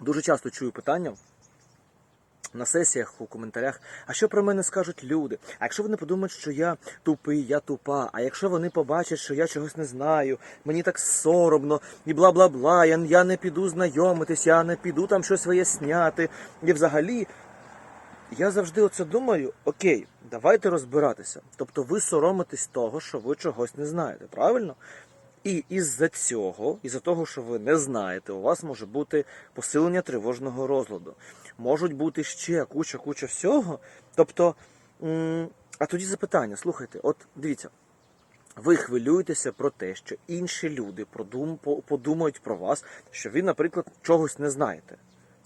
Дуже часто чую питання на сесіях, у коментарях, а що про мене скажуть люди? А якщо вони подумають, що я тупий, я тупа, а якщо вони побачать, що я чогось не знаю, мені так соромно, і бла бла бла, я, не піду знайомитись, я не піду там щось виясняти. І взагалі, я завжди оце думаю, окей, давайте розбиратися. Тобто ви соромитесь того, що ви чогось не знаєте, правильно? І із-за цього, із-за того, що ви не знаєте, у вас може бути посилення тривожного розладу. Можуть бути ще куча-куча всього. Тобто, а тоді запитання, слухайте, от дивіться, ви хвилюєтеся про те, що інші люди подумають про вас, що ви, наприклад, чогось не знаєте.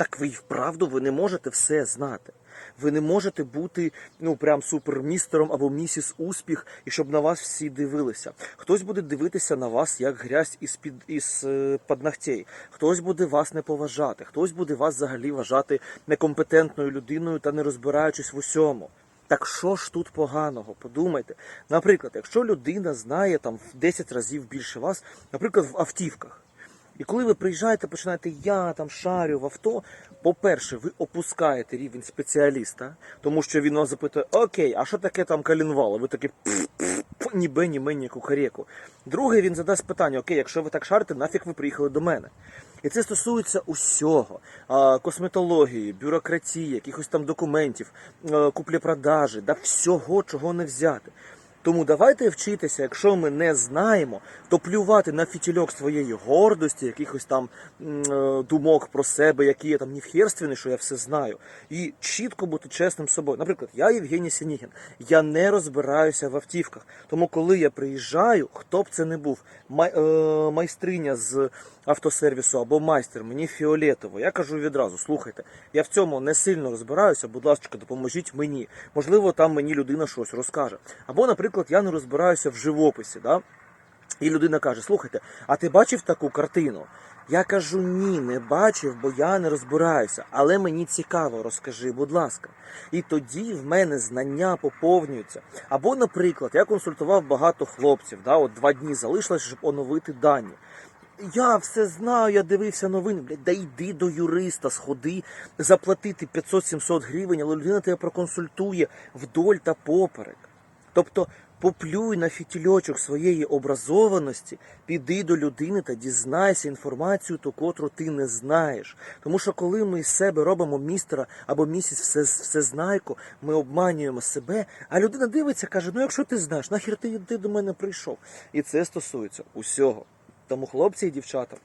Так ви й вправду ви не можете все знати. Ви не можете бути ну прям супермістером або місіс успіх, і щоб на вас всі дивилися. Хтось буде дивитися на вас як грязь із під із е, під ногтей. Хтось буде вас не поважати, хтось буде вас взагалі вважати некомпетентною людиною та не розбираючись в усьому. Так що ж тут поганого? Подумайте. Наприклад, якщо людина знає там в 10 разів більше вас, наприклад, в автівках. І коли ви приїжджаєте, починаєте я там шарю в авто. По-перше, ви опускаєте рівень спеціаліста, тому що він вас запитує: Окей, а що таке там калінвал? А Ви такі «Пф-пф-пф, ні бе, ні кукареку. Друге, він задасть питання: Окей, якщо ви так шарите, нафіг ви приїхали до мене? І це стосується усього: косметології, бюрократії, якихось там документів, е, куплі-продажі, да всього, чого не взяти. Тому давайте вчитися, якщо ми не знаємо, то плювати на фітільок своєї гордості, якихось там е, думок про себе, які я там ніфхерственний, що я все знаю, і чітко бути чесним з собою. Наприклад, я Євгеній Сінігін, я не розбираюся в автівках. Тому, коли я приїжджаю, хто б це не був, май, е, майстриня з автосервісу або майстер, мені фіолетово. Я кажу відразу: слухайте, я в цьому не сильно розбираюся, будь ласка, допоможіть мені. Можливо, там мені людина щось розкаже. Або, наприклад, я не розбираюся в живописі. Да? І людина каже: Слухайте, а ти бачив таку картину? Я кажу, ні, не бачив, бо я не розбираюся. Але мені цікаво, розкажи, будь ласка. І тоді в мене знання поповнюються. Або, наприклад, я консультував багато хлопців, да, от два дні залишилось, щоб оновити дані. Я все знаю, я дивився новини. Блядь, да йди до юриста, сходи, заплатити 500-700 гривень, але людина тебе проконсультує вдоль та поперек. Тобто поплюй на фітільочок своєї образованості, піди до людини та дізнайся інформацію, ту, котру ти не знаєш. Тому що коли ми з себе робимо містера або місіс все, всезнайко, ми обманюємо себе, а людина дивиться, каже: ну якщо ти знаєш, нахер ти, ти до мене прийшов. І це стосується усього. Тому, хлопці і дівчата,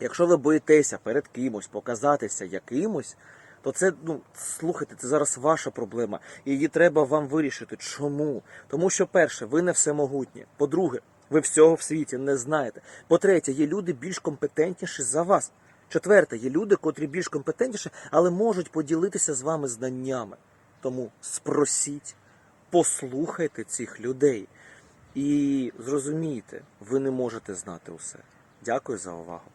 якщо ви боїтеся перед кимось показатися якимось, то це, ну, слухайте, це зараз ваша проблема. І її треба вам вирішити. Чому? Тому що, перше, ви не всемогутні. По-друге, ви всього в світі не знаєте. По-третє, є люди більш компетентніші за вас. Четверте, є люди, котрі більш компетентніші, але можуть поділитися з вами знаннями. Тому спросіть, послухайте цих людей і зрозумійте, ви не можете знати усе. Дякую за увагу.